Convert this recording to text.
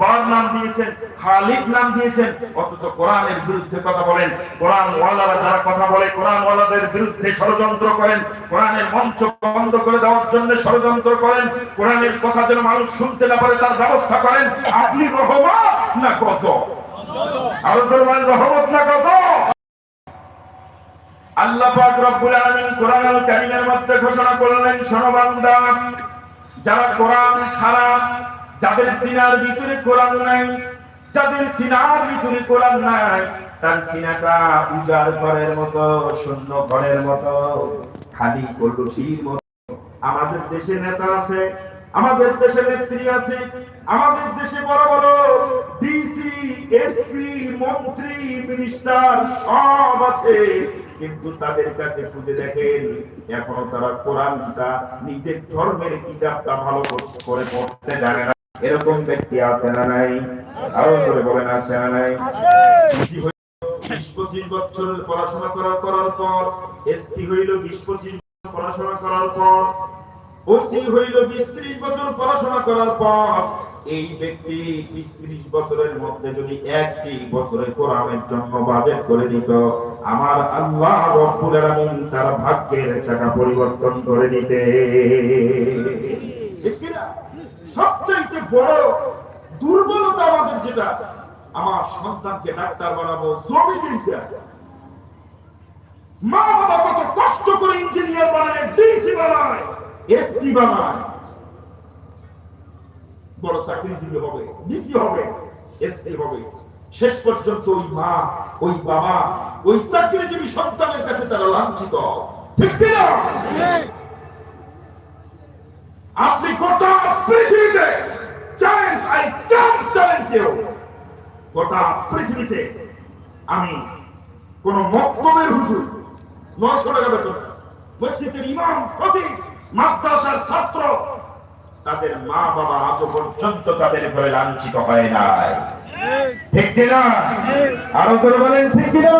পার নাম দিয়েছেন খালিক নাম দিয়েছেন, অথচ কোরআনের বিরুদ্ধে কথা বলেন। কোরআন যারা কথা বলে কোরআন বিরুদ্ধে ষড়যন্ত্র করেন। কোরআনের মঞ্চ বন্ধ করে দেওয়ার জন্য ষড়যন্ত্র করেন। কোরআনের কথা যেন মানুষ শুনতে না পারে, তার ব্যবস্থা করেন। আপনি রহমত না আরও ধরবেন রহমত না আল্লাহ পাক রব্বুল আলামিন কোরআনুল কারীমের মধ্যে ঘোষণা করলেন, শোনো বান্দা, যারা কোরআন ছাড়া যাদের সিনার ভিতরে কোরআন নাই, যাদের সিনার ভিতরে কোরআন নাই, তার সিনাটা উজাড় ঘরের মতো, শূন্য ঘরের মতো, খালি কলসির মতো। আমাদের দেশে নেতা আছে, আমাদের দেশে নেত্রী আছে, আমাদের দেশে বড় বড় ডিসি এসপি মন্ত্রী মিনিস্টার সব আছে, কিন্তু তাদের কাছে খুঁজে দেখেন, এখনও তারা কোরআনটা নিজের ধর্মের কিতাবটা ভালো করে পড়তে জানে না। এরকম ব্যক্তি আছে না নাই? আরও করে বলেন, আছে না নাই? বছর পড়াশোনা করার করার পর এসপি হইল বিশ পঁচিশ পড়াশোনা করার পর, ওসি হইল বিশ ত্রিশ বছর পড়াশোনা করার পর। এই ব্যক্তি বিশ ত্রিশ বছরের মধ্যে যদি একটি কোরআনের জন্য বাজেট করে দিত, আমার আল্লাহ রব্বুল আলামিন তার ভাগ্যের চাকা পরিবর্তন করে দিতে? সবচাইতে বড় দুর্বলতা আমাদের যেটা, আমার সন্তানকে ডাক্তার বানাবো, জমি দিয়েছে। মা বাবা কত কষ্ট করে ইঞ্জিনিয়ার বানায়, ডিসি বানায়, এসপি বানায়। বড় চাকরিজীবী হবে, ডিসি হবে, এসপি হবে। শেষ পর্যন্ত ওই মা, ওই বাবা, ওই চাকরিজীবী সন্তানের কাছে তারা লাঞ্ছিত। ঠিক কি না আপনি গোটা পৃথিবীতে। Challenge I can challenge you গোটা পৃথিবীতে আমি কোন মক্তবের হুজুর নশো টাকা বেতন মসজিদের ইমাম, খতিব, মাদ্রাসার ছাত্র, তাদের মা বাবা আজ পর্যন্ত তাদের ঘরে লাঞ্ছিত হয় নাই। ঠিক কিনা? আরও করে বলেন, ঠিক কিনা?